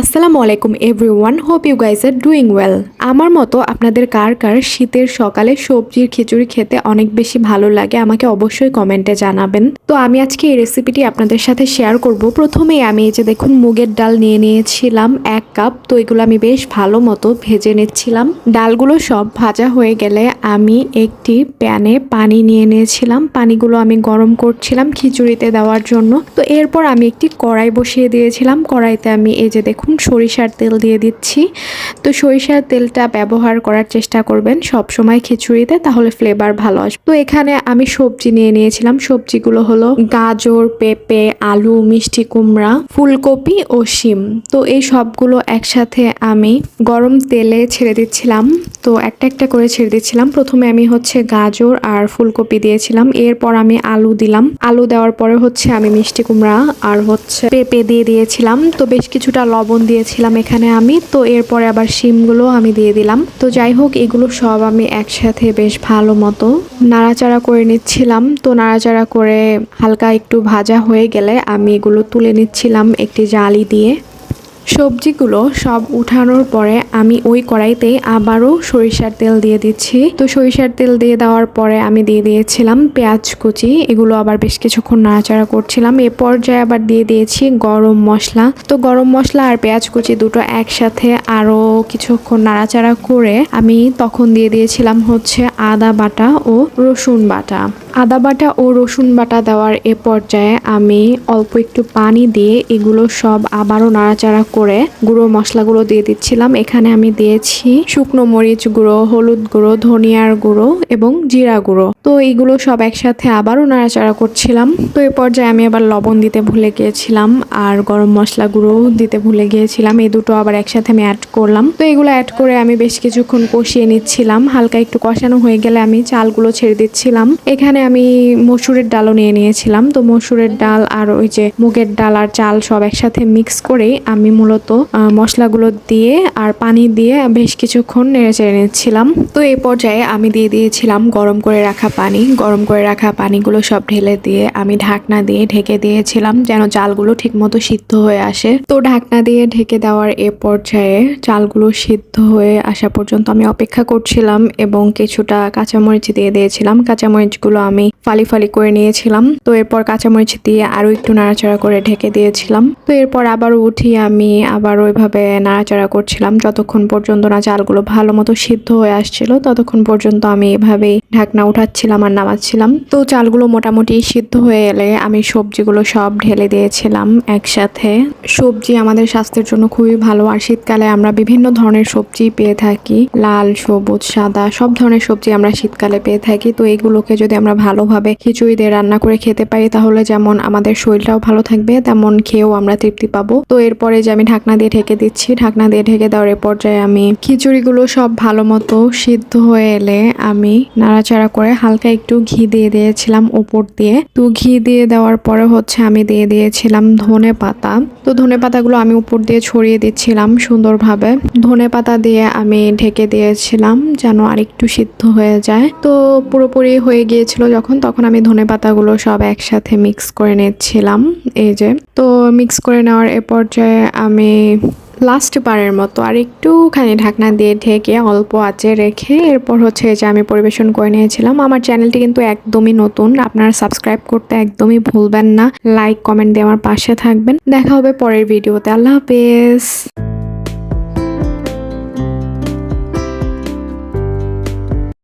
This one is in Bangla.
আসসালামু আলাইকুম everyone hope you guys are doing well আমার মতো আপনাদের কার কার শীতের সকালে সবজির খিচুড়ি খেতে অনেক বেশি ভালো লাগে আমাকে অবশ্যই কমেন্টে জানাবেন। তো আমি আজকে এই রেসিপিটি আপনাদের সাথে শেয়ার করব। প্রথমেই আমি এই যে দেখুন মুগের ডাল নিয়ে নিয়েছিলাম এক কাপ তো এগুলো আমি বেশ ভালো মতো ভেজে নিচ্ছিলাম। ডালগুলো সব ভাজা হয়ে গেলে আমি একটি প্যানে পানি নিয়ে নিয়েছিলাম। পানিগুলো আমি গরম করছিলাম খিচুড়িতে দেওয়ার জন্য। তো এরপর আমি একটি কড়াই বসিয়ে দিয়েছিলাম। কড়াইতে আমি এই যে দেখুন সরিষার তেল দিয়ে দিচ্ছি। তো সরিষার তেলটা ব্যবহার করার চেষ্টা করবেন সব সময় খিচুড়িতে, তাহলে ফ্লেভার ভালো আসবে। তো এখানে আমি সবজি নিয়ে নিয়েছিলাম। সবজিগুলো হলো গাজর, পেঁপে, আলু, মিষ্টি কুমড়া, ফুলকপি ও শিম। তো এই সবগুলো একসাথে আমি গরম তেলে ছেড়ে দিচ্ছিলাম। তো একটা একটা করে ছেড়ে দিচ্ছিলাম। প্রথমে আমি হচ্ছে গাজর আর ফুলকপি দিয়েছিলাম। এরপর আমি আলু দিলাম। আলু দেওয়ার পরে হচ্ছে আমি মিষ্টি কুমড়া আর হচ্ছে পেঁপে দিয়ে দিয়েছিলাম। তো বেশ কিছুটা লবণ দিয়েছিলাম এখানে আমি, তো এরপরে আবার শিমগুলো আমি দিয়ে দিলাম। তো যাই হোক, এগুলো সব আমি একসাথে বেশ ভালো মতো নাড়াচাড়া করে নিচ্ছিলাম। তো নাড়াচাড়া করে হালকা একটু ভাজা হয়ে গেলে আমি এগুলো তুলে নিচ্ছিলাম একটি জালি দিয়ে। সবজিগুলো সব উঠানোর পরে আমি ওই কড়াইতে আবারও সরিষার তেল দিয়ে দিচ্ছি। তো সরিষার তেল দিয়ে দেওয়ার পরে আমি দিয়ে দিয়েছিলাম পেঁয়াজ কুচি। এগুলো আবার বেশ কিছুক্ষণ নাড়াচাড়া করছিলাম। এ পর্যায়ে আবার দিয়ে দিয়েছি গরম মশলা। তো গরম মশলা আর পেঁয়াজ কুচি দুটো একসাথে আরও কিছুক্ষণ নাড়াচাড়া করে আমি তখন দিয়ে দিয়েছিলাম হচ্ছে আদা বাটা ও রসুন বাটা। আদা বাটা ও রসুন বাটা দেওয়ার এ পর্যায়ে আমি অল্প একটু পানি দিয়ে এগুলো সব আবারও নাড়াচাড়া করে গুঁড়ো মশলাগুলো দিয়ে দিচ্ছিলাম। এখানে আমি দিয়েছি শুকনো মরিচ গুঁড়ো, হলুদ গুঁড়ো, ধনিয়ার গুঁড়ো এবং জিরা গুঁড়ো। তো এইগুলো সব একসাথে আবারও নাড়াচাড়া করছিলাম। তো এ পর্যায়ে আমি আবার লবণ দিতে ভুলে গিয়েছিলাম আর গরম মশলা গুঁড়ো দিতে ভুলে গিয়েছিলাম। এই দুটো আবার একসাথে আমি অ্যাড করলাম। তো এগুলো অ্যাড করে আমি বেশ কিছুক্ষণ কষিয়ে নিচ্ছিলাম। হালকা একটু কষানো হয়ে গেলে আমি চালগুলো ছেড়ে দিচ্ছিলাম। এখানে আমি মসুরের ডালও নিয়ে নিয়েছিলাম। তো মসুরের ডাল আর ওই যে মুগের ডাল আর চাল সব একসাথে মিক্স করেই আমি মূলত মশলাগুলো দিয়ে আর পানি দিয়ে বেশ কিছুক্ষণ নেড়ে চেড়ে নিচ্ছিলাম। তো এই পর্যায়ে আমি দিয়ে দিয়েছিলাম গরম করে রাখা পানি। গরম করে রাখা পানিগুলো সব ঢেলে দিয়ে আমি ঢাকনা দিয়ে ঢেকে দিয়েছিলাম যেন চালগুলো ঠিকমতো সিদ্ধ হয়ে আসে। তো ঢাকনা দিয়ে ঢেকে দেওয়ার এ পর্যায়ে চালগুলো সিদ্ধ হয়ে আসা পর্যন্ত আমি অপেক্ষা করছিলাম এবং কিছুটা কাঁচামরিচ দিয়ে দিয়েছিলাম। কাঁচামরিচগুলো আমি ফালি ফালি করে নিয়েছিলাম। তো এরপর কাঁচামরিচ দিয়ে আরও একটু নাড়াচাড়া করে ঢেকে দিয়েছিলাম। তো এরপর আবার উঠিয়ে আমি আবার ওইভাবে নাড়াচাড়া করছিলাম। যতক্ষণ পর্যন্ত না চালগুলো ভালো মতো সিদ্ধ হয়ে আসছিল, ততক্ষণ পর্যন্ত আমি এভাবেই ঢাকনা উঠাচ্ছিলাম আর নামাচ্ছিলাম। তো চালগুলো মোটামুটি সিদ্ধ হয়ে এলে আমি সবজিগুলো সব ঢেলে দিয়েছিলাম একসাথে। সবজি আমাদের স্বাস্থ্যের জন্য খুবই ভালো। আর শীতকালে আমরা বিভিন্ন ধরনের সবজি পেয়ে থাকি। লাল, সবুজ, সাদা, সব ধরনের সবজি আমরা শীতকালে পেয়ে থাকি। তো এগুলোকে যদি আমরা ভালোভাবে খিচুড়ি দিয়ে রান্না করে খেতে পারি, তাহলে যেমন আমাদের শরীরটাও ভালো থাকবে, তেমন খেয়েও আমরা তৃপ্তি পাবো। তো এরপরে যে আমি ঢাকনা দিয়ে ঢেকে দিচ্ছি, ঢাকনা দিয়ে ঢেকে দেওয়ার পর্যায়ে আমি খিচুড়িগুলো সব ভালো মতো সিদ্ধ হয়ে এলে আমি নাড়াচাড়া করে হালকা একটু ঘি দিয়ে দিয়েছিলাম ওপর দিয়ে। তো ঘি দিয়ে দেওয়ার পরে হচ্ছে আমি দিয়ে দিয়েছিলাম ধনে পাতা। তো ধনে পাতাগুলো আমি উপর দিয়ে ছড়িয়ে দিচ্ছিলাম সুন্দরভাবে। ধনে পাতা দিয়ে আমি ঢেকে দিয়েছিলাম যেন আরেকটু সিদ্ধ হয়ে যায়। তো পুরোপুরি হয়ে গিয়েছিল যখন, তখন আমি ধনে পাতাগুলো সব একসাথে মিক্স করে নিচ্ছিলাম, এই যে। তো মিক্স করে নেওয়ার এ পর্যায়ে আমি লাস্ট বারের মতো আর একটুখানি ঢাকনা দিয়ে ঢেকে অল্প আঁচে রেখে এরপর হচ্ছে যে আমি পরিবেশন করে নিয়েছিলাম। আমার চ্যানেলটি কিন্তু একদমই নতুন, আপনারা সাবস্ক্রাইব করতে একদমই ভুলবেন না। লাইক কমেন্ট দিয়ে আমার পাশে থাকবেন। দেখা হবে পরের ভিডিওতে আল্লাহ হাফেজ।